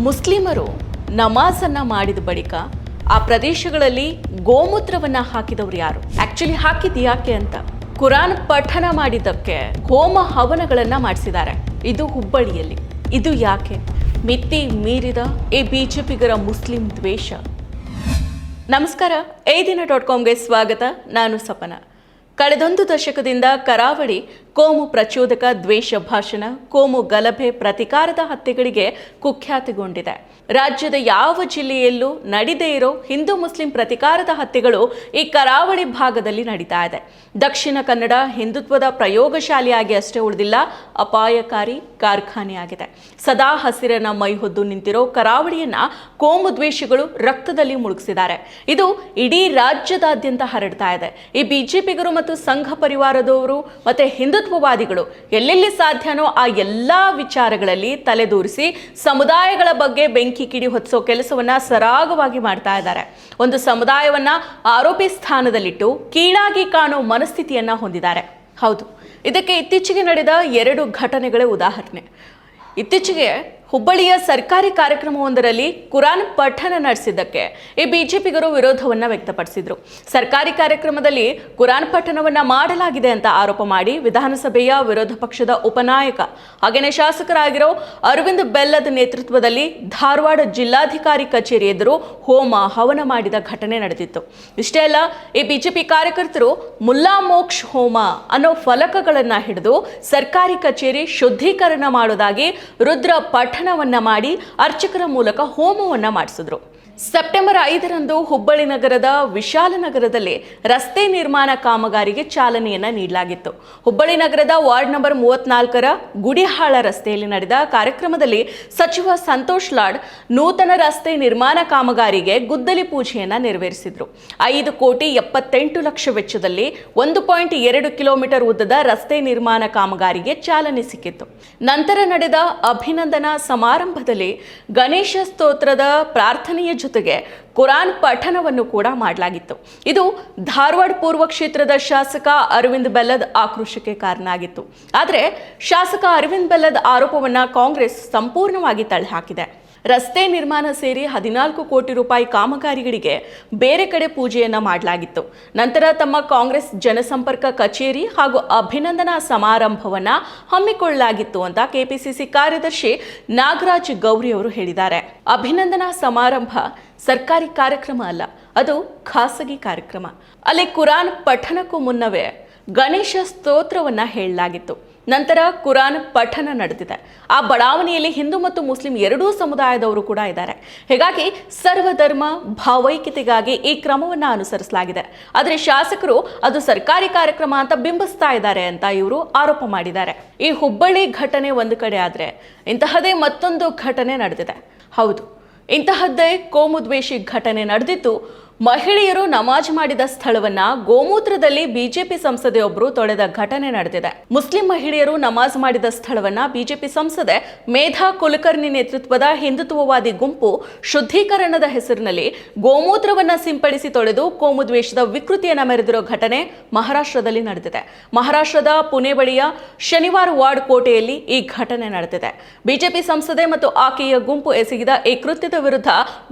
ಮುಸ್ಲಿಮರು ನಮಾಜನ್ನ ಮಾಡಿದ ಬಳಿಕ ಆ ಪ್ರದೇಶಗಳಲ್ಲಿ ಗೋಮೂತ್ರವನ್ನ ಹಾಕಿದವರು ಯಾರು? ಆಕ್ಚುಲಿ ಹಾಕಿದ ಯಾಕೆ ಅಂತ? ಕುರಾನ್ ಪಠನ ಮಾಡಿದ್ದಕ್ಕೆ ಹೋಮ ಹವನಗಳನ್ನ ಮಾಡಿಸಿದ್ದಾರೆ. ಇದು ಹುಬ್ಬಳ್ಳಿಯಲ್ಲಿ. ಇದು ಯಾಕೆ? ಮಿತಿ ಮೀರಿದ ಈ ಬಿಜೆಪಿಗರ ಮುಸ್ಲಿಂ ದ್ವೇಷ. ನಮಸ್ಕಾರ ಐದಿನ ದಿನ ಡಾಟ್ ಕಾಮ್ಗೆ ಸ್ವಾಗತ. ನಾನು ಸಪನ. ಕಳೆದೊಂದು ದಶಕದಿಂದ ಕರಾವಳಿ ಕೋಮು ಪ್ರಚೋದಕ ದ್ವೇಷ ಭಾಷಣ, ಕೋಮು ಗಲಭೆ ಪ್ರತಿಕಾರದ ಹತ್ಯೆಗಳಿಗೆ ಕುಖ್ಯಾತಿಗೊಂಡಿದೆ. ರಾಜ್ಯದ ಯಾವ ಜಿಲ್ಲೆಯಲ್ಲೂ ನಡೆದೇ ಇರೋ ಹಿಂದೂ ಮುಸ್ಲಿಂ ಪ್ರತಿಕಾರದ ಹತ್ಯೆಗಳು ಈ ಕರಾವಳಿ ಭಾಗದಲ್ಲಿ ನಡೀತಾ ಇದೆ. ದಕ್ಷಿಣ ಕನ್ನಡ ಹಿಂದುತ್ವದ ಪ್ರಯೋಗಶಾಲೆಯಾಗಿ ಅಷ್ಟೇ ಉಳಿದಿಲ್ಲ, ಅಪಾಯಕಾರಿ ಕಾರ್ಖಾನೆಯಾಗಿದೆ. ಸದಾ ಹಸಿರನ ಮೈಹೊದ್ದು ನಿಂತಿರೋ ಕರಾವಳಿಯನ್ನ ಕೋಮು ದ್ವೇಷಿಗಳು ರಕ್ತದಲ್ಲಿ ಮುಳುಗಿಸಿದ್ದಾರೆ. ಇದು ಇಡೀ ರಾಜ್ಯದಾದ್ಯಂತ ಹರಡ್ತಾ ಇದೆ. ಈ ಬಿಜೆಪಿಗರು ಮತ್ತು ಸಂಘ ಪರಿವಾರದವರು ಮತ್ತೆ ಹಿಂದುತ್ವವಾದಿಗಳು ಎಲ್ಲೆಲ್ಲಿ ಸಾಧ್ಯನೋ ಆ ಎಲ್ಲಾ ವಿಚಾರಗಳಲ್ಲಿ ತಲೆದೂರಿಸಿ ಸಮುದಾಯಗಳ ಬಗ್ಗೆ ಬೆಂಕಿ ಕಿಡಿ ಹೊತ್ತಿಸೋ ಕೆಲಸವನ್ನ ಸರಾಗವಾಗಿ ಮಾಡ್ತಾ ಇದ್ದಾರೆ. ಒಂದು ಸಮುದಾಯವನ್ನ ಆರೋಪಿ ಸ್ಥಾನದಲ್ಲಿಟ್ಟು ಕೀಳಾಗಿ ಕಾಣೋ ಮನಸ್ಥಿತಿಯನ್ನ ಹೊಂದಿದ್ದಾರೆ. ಹೌದು. ಇದಕ್ಕೆ ಇತ್ತೀಚೆಗೆ ನಡೆದ ಎರಡು ಘಟನೆಗಳೇ ಉದಾಹರಣೆ. ಇತ್ತೀಚೆಗೆ ಹುಬ್ಬಳ್ಳಿಯ ಸರ್ಕಾರಿ ಕಾರ್ಯಕ್ರಮವೊಂದರಲ್ಲಿ ಕುರಾನ್ ಪಠಣ ನಡೆಸಿದ್ದಕ್ಕೆ ಈ ಬಿಜೆಪಿಗರು ವಿರೋಧವನ್ನು ವ್ಯಕ್ತಪಡಿಸಿದರು. ಸರ್ಕಾರಿ ಕಾರ್ಯಕ್ರಮದಲ್ಲಿ ಕುರಾನ್ ಪಠಣವನ್ನ ಮಾಡಲಾಗಿದೆ ಅಂತ ಆರೋಪ ಮಾಡಿ ವಿಧಾನಸಭೆಯ ವಿರೋಧ ಪಕ್ಷದ ಉಪನಾಯಕ ಹಾಗೆಯೇ ಶಾಸಕರಾಗಿರೋ ಅರವಿಂದ್ ಬೆಲ್ಲದ ನೇತೃತ್ವದಲ್ಲಿ ಧಾರವಾಡ ಜಿಲ್ಲಾಧಿಕಾರಿ ಕಚೇರಿ ಎದುರು ಹೋಮ ಹವನ ಮಾಡಿದ ಘಟನೆ ನಡೆದಿತ್ತು. ಇಷ್ಟೇ ಅಲ್ಲ, ಈ ಬಿಜೆಪಿ ಕಾರ್ಯಕರ್ತರು ಮುಲ್ಲಾ ಮೋಕ್ಷ್ ಹೋಮ ಅನ್ನೋ ಫಲಕಗಳನ್ನು ಹಿಡಿದು ಸರ್ಕಾರಿ ಕಚೇರಿ ಶುದ್ಧೀಕರಣ ಮಾಡೋದಾಗಿ ರುದ್ರ ಪಠಣವನ್ನ ಮಾಡಿ ಅರ್ಚಕರ ಮೂಲಕ ಹೋಮವನ್ನ ಮಾಡಿಸಿದ್ರು. ಸೆಪ್ಟೆಂಬರ್ ಐದರಂದು ಹುಬ್ಬಳ್ಳಿ ನಗರದ ವಿಶಾಲ ನಗರದಲ್ಲಿ ರಸ್ತೆ ನಿರ್ಮಾಣ ಕಾಮಗಾರಿಗೆ ಚಾಲನೆಯನ್ನ ನೀಡಲಾಗಿತ್ತು. ಹುಬ್ಬಳ್ಳಿ ನಗರದ ವಾರ್ಡ್ ನಂಬರ್ ಮೂವತ್ನಾಲ್ಕರ ಗುಡಿಹಾಳ ರಸ್ತೆಯಲ್ಲಿ ನಡೆದ ಕಾರ್ಯಕ್ರಮದಲ್ಲಿ ಸಚಿವ ಸಂತೋಷ್ ಲಾಡ್ ನೂತನ ರಸ್ತೆ ನಿರ್ಮಾಣ ಕಾಮಗಾರಿಗೆ ಗುದ್ದಲಿ ಪೂಜೆಯನ್ನ ನೆರವೇರಿಸಿದರು. ಐದು ಕೋಟಿ ಎಪ್ಪತ್ತೆಂಟು ಲಕ್ಷ ವೆಚ್ಚದಲ್ಲಿ ಒಂದು ಪಾಯಿಂಟ್ ಎರಡು ಕಿಲೋಮೀಟರ್ ಉದ್ದದ ರಸ್ತೆ ನಿರ್ಮಾಣ ಕಾಮಗಾರಿಗೆ ಚಾಲನೆ ಸಿಕ್ಕಿತ್ತು. ನಂತರ ನಡೆದ ಅಭಿನಂದನಾ ಸಮಾರಂಭದಲ್ಲಿ ಗಣೇಶ ಸ್ತೋತ್ರದ ಪ್ರಾರ್ಥನೆಯ ಜೊತೆಗೆ ಕುರಾನ್ ಪಠನವನ್ನು ಕೂಡ ಮಾಡಲಾಗಿತ್ತು. ಇದು ಧಾರವಾಡ ಪೂರ್ವ ಕ್ಷೇತ್ರದ ಶಾಸಕ ಅರವಿಂದ್ ಬೆಲ್ಲದ್ ಆಕ್ರೋಶಕ್ಕೆ ಕಾರಣ ಆಗಿತ್ತು ಆದರೆ ಶಾಸಕ ಅರವಿಂದ್ ಬೆಲ್ಲದ್ ಆರೋಪವನ್ನ ಕಾಂಗ್ರೆಸ್ ಸಂಪೂರ್ಣವಾಗಿ ತಳ್ಳಿಹಾಕಿದೆ. ರಸ್ತೆ ನಿರ್ಮಾಣ ಸೇರಿ ಹದಿನಾಲ್ಕು ಕೋಟಿ ರೂಪಾಯಿ ಕಾಮಗಾರಿಗಳಿಗೆ ಬೇರೆ ಕಡೆ ಪೂಜೆಯನ್ನು ಮಾಡಲಾಗಿತ್ತು. ನಂತರ ತಮ್ಮ ಕಾಂಗ್ರೆಸ್ ಜನಸಂಪರ್ಕ ಕಚೇರಿ ಹಾಗೂ ಅಭಿನಂದನಾ ಸಮಾರಂಭವನ್ನು ಹಮ್ಮಿಕೊಳ್ಳಲಾಗಿತ್ತು ಅಂತ ಕೆಪಿಸಿಸಿ ಕಾರ್ಯದರ್ಶಿ ನಾಗರಾಜ್ ಗೌರಿ ಅವರು ಹೇಳಿದ್ದಾರೆ. ಅಭಿನಂದನಾ ಸಮಾರಂಭ ಸರ್ಕಾರಿ ಕಾರ್ಯಕ್ರಮ ಅಲ್ಲ, ಅದು ಖಾಸಗಿ ಕಾರ್ಯಕ್ರಮ. ಅಲ್ಲಿ ಕುರಾನ್ ಪಠನಕ್ಕೂ ಮುನ್ನವೇ ಗಣೇಶ ಸ್ತೋತ್ರವನ್ನ ಹೇಳಲಾಗಿತ್ತು. ನಂತರ ಕುರಾನ್ ಪಠನ ನಡೆದಿದೆ. ಆ ಬಡಾವಣೆಯಲ್ಲಿ ಹಿಂದೂ ಮತ್ತು ಮುಸ್ಲಿಂ ಎರಡೂ ಸಮುದಾಯದವರು ಕೂಡ ಇದ್ದಾರೆ. ಹೀಗಾಗಿ ಸರ್ವಧರ್ಮ ಭಾವೈಕ್ಯತೆಗಾಗಿ ಈ ಕ್ರಮವನ್ನು ಅನುಸರಿಸಲಾಗಿದೆ. ಆದರೆ ಶಾಸಕರು ಅದು ಸರ್ಕಾರಿ ಕಾರ್ಯಕ್ರಮ ಅಂತ ಬಿಂಬಿಸ್ತಾ ಇದ್ದಾರೆ ಅಂತ ಇವರು ಆರೋಪ ಮಾಡಿದ್ದಾರೆ. ಈ ಹುಬ್ಬಳ್ಳಿ ಘಟನೆ ಒಂದು ಕಡೆ ಆದರೆ ಇಂತಹದೇ ಮತ್ತೊಂದು ಘಟನೆ ನಡೆದಿದೆ. ಹೌದು, ಇಂತಹದ್ದೇ ಕೋಮುದ್ವೇಷಿ ಘಟನೆ ನಡೆದಿದ್ದು ಮಹಿಳೆಯರು ನಮಾಜ್ ಮಾಡಿದ ಸ್ಥಳವನ್ನ ಗೋಮೂತ್ರದಲ್ಲಿ ಬಿಜೆಪಿ ಸಂಸದೆಯೊಬ್ಬರು ತೊಳೆದ ಘಟನೆ ನಡೆದಿದೆ. ಮುಸ್ಲಿಂ ಮಹಿಳೆಯರು ನಮಾಜ್ ಮಾಡಿದ ಸ್ಥಳವನ್ನ ಬಿಜೆಪಿ ಸಂಸದೆ ಮೇಧಾ ಕುಲಕರ್ಣಿ ನೇತೃತ್ವದ ಹಿಂದುತ್ವವಾದಿ ಗುಂಪು ಶುದ್ಧೀಕರಣದ ಹೆಸರಿನಲ್ಲಿ ಗೋಮೂತ್ರವನ್ನ ಸಿಂಪಡಿಸಿ ತೊಳೆದು ಕೋಮುದ್ವೇಷದ ವಿಕೃತಿಯನ್ನ ಮೆರೆದಿರೋ ಘಟನೆ ಮಹಾರಾಷ್ಟ್ರದಲ್ಲಿ ನಡೆದಿದೆ. ಮಹಾರಾಷ್ಟ್ರದ ಪುಣೆ ಬಳಿಯ ಶನಿವಾರ ವಾರ್ಡ್ ಕೋಟೆಯಲ್ಲಿ ಈ ಘಟನೆ ನಡೆದಿದೆ. ಬಿಜೆಪಿ ಸಂಸದೆ ಮತ್ತು ಆಕೆಯ ಗುಂಪು ಎಸಗಿದ ಈ ಕೃತ್ಯದ ವಿರುದ್ಧ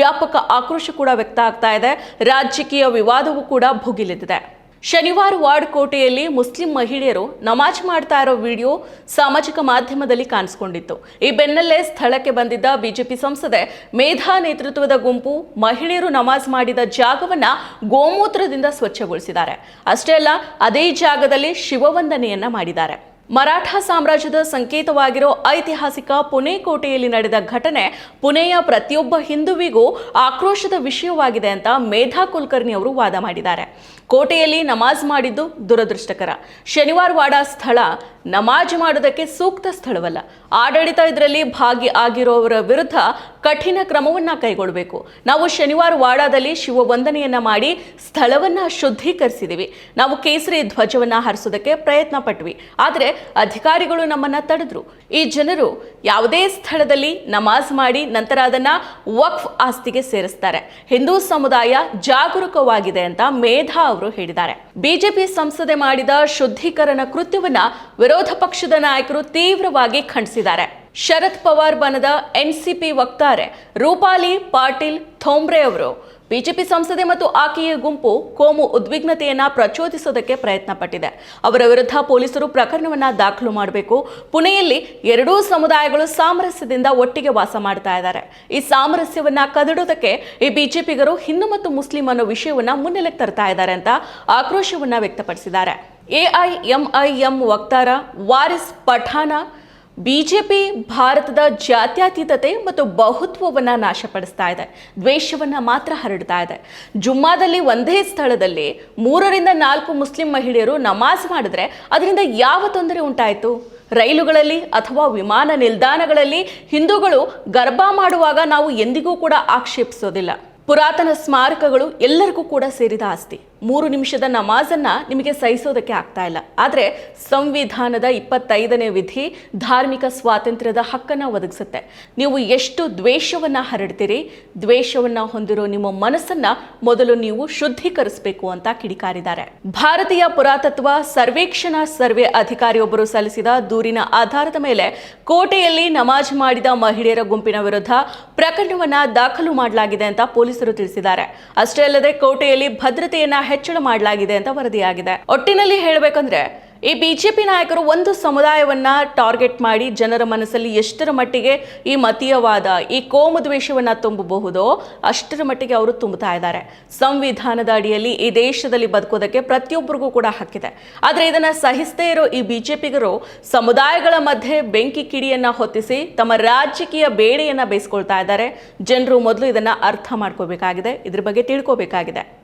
ವ್ಯಾಪಕ ಆಕ್ರೋಶ ಕೂಡ ವ್ಯಕ್ತ ಆಗ್ತಾ ಇದೆ. ರಾಜಕೀಯ ವಿವಾದವೂ ಕೂಡ ಭುಗಿಲೆದಿದೆ ಶನಿವಾರ ವಾರ್ಡ್ ಕೋಟೆಯಲ್ಲಿ ಮುಸ್ಲಿಂ ಮಹಿಳೆಯರು ನಮಾಜ್ ಮಾಡ್ತಾ ಇರೋ ವಿಡಿಯೋ ಸಾಮಾಜಿಕ ಮಾಧ್ಯಮದಲ್ಲಿ ಕಾಣಿಸಿಕೊಂಡಿತ್ತು. ಈ ಬೆನ್ನಲ್ಲೇ ಸ್ಥಳಕ್ಕೆ ಬಂದಿದ್ದ ಬಿಜೆಪಿ ಸಂಸದೆ ಮೇಧಾ ನೇತೃತ್ವದ ಗುಂಪು ಮಹಿಳೆಯರು ನಮಾಜ್ ಮಾಡಿದ ಜಾಗವನ್ನ ಗೋಮೂತ್ರದಿಂದ ಸ್ವಚ್ಛಗೊಳಿಸಿದ್ದಾರೆ. ಅಷ್ಟೇ ಅಲ್ಲ, ಅದೇ ಜಾಗದಲ್ಲಿ ಶಿವವಂದನೆಯನ್ನ ಮಾಡಿದ್ದಾರೆ. ಮರಾಠ ಸಾಮ್ರಾಜ್ಯದ ಸಂಕೇತವಾಗಿರೋ ಐತಿಹಾಸಿಕ ಪುಣೆ ಕೋಟೆಯಲ್ಲಿ ನಡೆದ ಘಟನೆ ಪುಣೆಯ ಪ್ರತಿಯೊಬ್ಬ ಹಿಂದುವಿಗೂ ಆಕ್ರೋಶದ ವಿಷಯವಾಗಿದೆ ಅಂತ ಮೇಧಾ ಕುಲಕರ್ಣಿ ಅವರು ವಾದ ಮಾಡಿದ್ದಾರೆ. ಕೋಟೆಯಲ್ಲಿ ನಮಾಜ್ ಮಾಡಿದ್ದು ದುರದೃಷ್ಟಕರ. ಶನಿವಾರ ವಾಡಾ ಸ್ಥಳ ನಮಾಜ್ ಮಾಡೋದಕ್ಕೆ ಸೂಕ್ತ ಸ್ಥಳವಲ್ಲ. ಆಡಳಿತ ಇದರಲ್ಲಿ ಭಾಗಿ ಆಗಿರೋವರ ವಿರುದ್ಧ ಕಠಿಣ ಕ್ರಮವನ್ನ ಕೈಗೊಳ್ಳಬೇಕು. ನಾವು ಶನಿವಾರ ವಾಡಾದಲ್ಲಿ ಶಿವ ವಂದನೆಯನ್ನ ಮಾಡಿ ಸ್ಥಳವನ್ನ ಶುದ್ಧೀಕರಿಸಿದೀವಿ. ನಾವು ಕೇಸರಿ ಧ್ವಜವನ್ನ ಹಾರಿಸೋದಕ್ಕೆ ಪ್ರಯತ್ನ ಪಟ್ವಿ ಆದರೆ ಅಧಿಕಾರಿಗಳು ನಮ್ಮನ್ನ ತಡೆದ್ರು. ಈ ಜನರು ಯಾವುದೇ ಸ್ಥಳದಲ್ಲಿ ನಮಾಜ್ ಮಾಡಿ ನಂತರ ಅದನ್ನ ವಕ್ಫ್ ಆಸ್ತಿಗೆ ಸೇರಿಸ್ತಾರೆ. ಹಿಂದೂ ಸಮುದಾಯ ಜಾಗರೂಕವಾಗಿದೆ ಅಂತ ಮೇಧಾ ಅವರು ಹೇಳಿದ್ದಾರೆ. ಬಿಜೆಪಿ ಸಂಸದೆ ಮಾಡಿದ ಶುದ್ಧೀಕರಣ ಕೃತ್ಯವನ್ನ ವಿರೋಧ ಪಕ್ಷದ ನಾಯಕರು ತೀವ್ರವಾಗಿ ಖಂಡಿಸಿದ್ದಾರೆ. ಶರದ್ ಪವಾರ್ ಬಣದ ಎನ್ಸಿಪಿ ವಕ್ತಾರೆ ರೂಪಾಲಿ ಪಾಟೀಲ್ ಥೋಂಬ್ರೆ ಅವರು ಬಿಜೆಪಿ ಸಂಸದೆ ಮತ್ತು ಆಕೆಯ ಗುಂಪು ಕೋಮು ಉದ್ವಿಗ್ನತೆಯನ್ನ ಪ್ರಚೋದಿಸೋದಕ್ಕೆ ಪ್ರಯತ್ನ ಪಟ್ಟಿದೆ ಅವರ ವಿರುದ್ಧ ಪೊಲೀಸರು ಪ್ರಕರಣವನ್ನ ದಾಖಲು ಮಾಡಬೇಕು. ಪುಣೆಯಲ್ಲಿ ಎರಡೂ ಸಮುದಾಯಗಳು ಸಾಮರಸ್ಯದಿಂದ ಒಟ್ಟಿಗೆ ವಾಸ ಮಾಡ್ತಾ ಇದ್ದಾರೆ. ಈ ಸಾಮರಸ್ಯವನ್ನ ಕದಡೋದಕ್ಕೆ ಈ ಬಿಜೆಪಿಗರು ಹಿಂದೂ ಮತ್ತು ಮುಸ್ಲಿಂ ಅನ್ನೋ ವಿಷಯವನ್ನ ಮುನ್ನೆಲೆಗೆ ತರ್ತಾ ಇದ್ದಾರೆ ಅಂತ ಆಕ್ರೋಶವನ್ನ ವ್ಯಕ್ತಪಡಿಸಿದ್ದಾರೆ. ಎಐಎಂಐಎಂ ವಕ್ತಾರ ವಾರಿಸ್ ಪಠಾಣ ಬಿಜೆಪಿ ಭಾರತದ ಜಾತ್ಯತೀತತೆ ಮತ್ತು ಬಹುತ್ವವನ್ನು ನಾಶಪಡಿಸ್ತಾ ಇದೆ. ದ್ವೇಷವನ್ನು ಮಾತ್ರ ಹರಡ್ತಾ ಇದೆ. ಜುಮ್ಮಾದಲ್ಲಿ ಒಂದೇ ಸ್ಥಳದಲ್ಲಿ ಮೂರರಿಂದ ನಾಲ್ಕು ಮುಸ್ಲಿಂ ಮಹಿಳೆಯರು ನಮಾಜ್ ಮಾಡಿದ್ರೆ ಅದರಿಂದ ಯಾವ ತೊಂದರೆ ಉಂಟಾಯಿತು? ರೈಲುಗಳಲ್ಲಿ ಅಥವಾ ವಿಮಾನ ನಿಲ್ದಾಣಗಳಲ್ಲಿ ಹಿಂದೂಗಳು ಗರ್ಭ ಮಾಡುವಾಗ ನಾವು ಎಂದಿಗೂ ಕೂಡ ಆಕ್ಷೇಪಿಸೋದಿಲ್ಲ. ಪುರಾತನ ಸ್ಮಾರಕಗಳು ಎಲ್ಲರಿಗೂ ಕೂಡ ಸೇರಿದ ಆಸ್ತಿ. ಮೂರು ನಿಮಿಷದ ನಮಾಜನ್ನ ನಿಮಗೆ ಸಹಿಸೋದಕ್ಕೆ ಆಗ್ತಾ ಇಲ್ಲ. ಆದರೆ ಸಂವಿಧಾನದ ಇಪ್ಪತ್ತೈದನೇ ವಿಧಿ ಧಾರ್ಮಿಕ ಸ್ವಾತಂತ್ರ್ಯದ ಹಕ್ಕನ್ನು ಒದಗಿಸುತ್ತೆ. ನೀವು ಎಷ್ಟು ದ್ವೇಷವನ್ನ ಹರಡ್ತೀರಿ, ದ್ವೇಷವನ್ನ ಹೊಂದಿರೋ ನಿಮ್ಮ ಮನಸ್ಸನ್ನು ಮೊದಲು ನೀವು ಶುದ್ಧೀಕರಿಸಬೇಕು ಅಂತ ಕಿಡಿಕಾರಿದ್ದಾರೆ. ಭಾರತೀಯ ಪುರಾತತ್ವ ಸರ್ವೇಕ್ಷಣಾ ಸರ್ವೆ ಅಧಿಕಾರಿಯೊಬ್ಬರು ಸಲ್ಲಿಸಿದ ದೂರಿನ ಆಧಾರದ ಮೇಲೆ ಕೋಟೆಯಲ್ಲಿ ನಮಾಜ್ ಮಾಡಿದ ಮಹಿಳೆಯರ ಗುಂಪಿನ ವಿರುದ್ಧ ಪ್ರಕರಣವನ್ನ ದಾಖಲು ಮಾಡಲಾಗಿದೆ ಅಂತ ಪೊಲೀಸರು ತಿಳಿಸಿದ್ದಾರೆ. ಅಷ್ಟೇ ಅಲ್ಲದೆ ಕೋಟೆಯಲ್ಲಿ ಭದ್ರತೆಯನ್ನ ಹೆಚ್ಚಳ ಮಾಡಲಾಗಿದೆ ಅಂತ ವರದಿಯಾಗಿದೆ. ಒಟ್ಟಿನಲ್ಲಿ ಹೇಳಬೇಕಂದ್ರೆ, ಈ ಬಿಜೆಪಿ ನಾಯಕರು ಒಂದು ಸಮುದಾಯವನ್ನ ಟಾರ್ಗೆಟ್ ಮಾಡಿ ಜನರ ಮನಸ್ಸಲ್ಲಿ ಎಷ್ಟರ ಮಟ್ಟಿಗೆ ಈ ಮತೀಯವಾದ, ಈ ಕೋಮು ದ್ವೇಷವನ್ನ ತುಂಬಬಹುದೋ ಅಷ್ಟರ ಮಟ್ಟಿಗೆ ಅವರು ತುಂಬುತ್ತಾ ಇದ್ದಾರೆ. ಸಂವಿಧಾನದ ಅಡಿಯಲ್ಲಿ ಈ ದೇಶದಲ್ಲಿ ಬದುಕೋದಕ್ಕೆ ಪ್ರತಿಯೊಬ್ಬರಿಗೂ ಕೂಡ ಹಕ್ಕಿದೆ. ಆದರೆ ಇದನ್ನ ಸಹಿಸದೇ ಇರೋ ಈ ಬಿಜೆಪಿಗರು ಸಮುದಾಯಗಳ ಮಧ್ಯೆ ಬೆಂಕಿ ಕಿಡಿಯನ್ನ ಹೊತ್ತಿಸಿ ತಮ್ಮ ರಾಜಕೀಯ ಬೇಡೆಯನ್ನ ಬೇಯಿಸ್ಕೊಳ್ತಾ ಇದ್ದಾರೆ. ಜನರು ಮೊದಲು ಇದನ್ನ ಅರ್ಥ ಮಾಡ್ಕೋಬೇಕಾಗಿದೆ. ಇದ್ರ ಬಗ್ಗೆ ತಿಳ್ಕೋಬೇಕಾಗಿದೆ.